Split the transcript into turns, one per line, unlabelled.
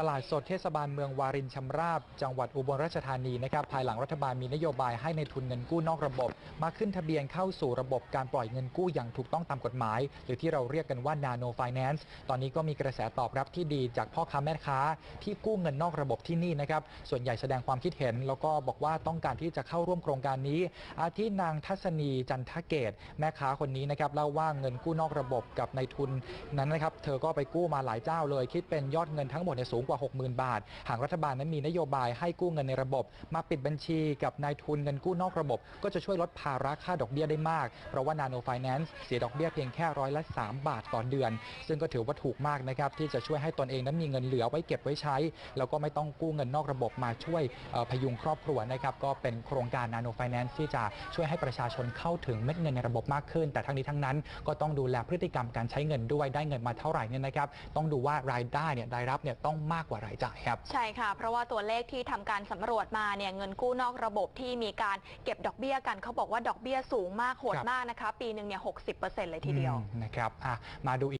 ตลาดสดเทศบาลเมืองวารินชำราบ จังหวัดอุบลราชธานีนะครับภายหลังรัฐบาลมีนโยบายให้ในทุนเงินกู้นอกระบบ มาขึ้นทะเบียนเข้าสู่ระบบการปล่อยเงินกู้อย่างถูกต้องตามกฎหมาย หรือที่เราเรียกกันว่า Nano Finance ตอนนี้ก็มีกระแสตอบรับที่ดีจากพ่อค้าแม่ค้า ที่กู้เงินนอกระบบที่นี่นะครับส่วนใหญ่แสดงความคิดเห็น แล้วก็บอกว่าต้องการที่จะเข้าร่วมโครงการนี้ อาทินางทัศนีจันทเกต แม่ค้าคนนี้นะครับเล่าว่าเงินกู้นอกระบบกับในทุนนั้นนะครับเธอก็ไปกู้มาหลายเจ้าเลยคิดเป็นยอดเงินทั้งหมดเนี่ยสูงกว่า 60,000 บาท หากรัฐบาลนั้นมีนโยบายให้กู้เงินในระบบ มาปิดบัญชีกับนายทุนเงินกู้นอกระบบ ก็จะช่วยลดภาระค่าดอกเบี้ยได้มาก เพราะว่า Nano Finance เสียดอกเบี้ยเพียงแค่ร้อยละ 3 บาทต่อเดือน ซึ่งก็ถือว่าถูกมากนะครับที่จะช่วยให้ตนเองนั้นมีเงินเหลือไว้เก็บไว้ใช้ แล้วก็ไม่ต้องกู้เงินนอกระบบมาช่วยพยุงครอบครัวนะครับก็เป็นโครงการ Nano Finance ที่จะช่วยให้ประชาชนเข้าถึงเม็ดเงินในระบบมากขึ้น แต่ทั้งนี้ทั้งนั้นก็ต้องดูแลพฤติกรรมการใช้เงินด้วยได้เงินมาเท่าไหร่เนี่ยนะครับต้องดูว่ารายได้เนี่ยรายรับเนี่ยต้องมากกว่ารายจ่ายครับ
ใช่ค่ะ เพราะว่าตัวเลขที่ทำการสำรวจมาเนี่ยเงินกู้นอกระบบที่มีการเก็บดอกเบี้ยกันเขาบอกว่าดอกเบี้ยสูงมากโหด
ครับ
มากนะคะ ปีหนึ่งเนี่ยหกสิบเปอร์เซ็นต์เลยทีเดียว
อืมนะครับอะมาดูอีก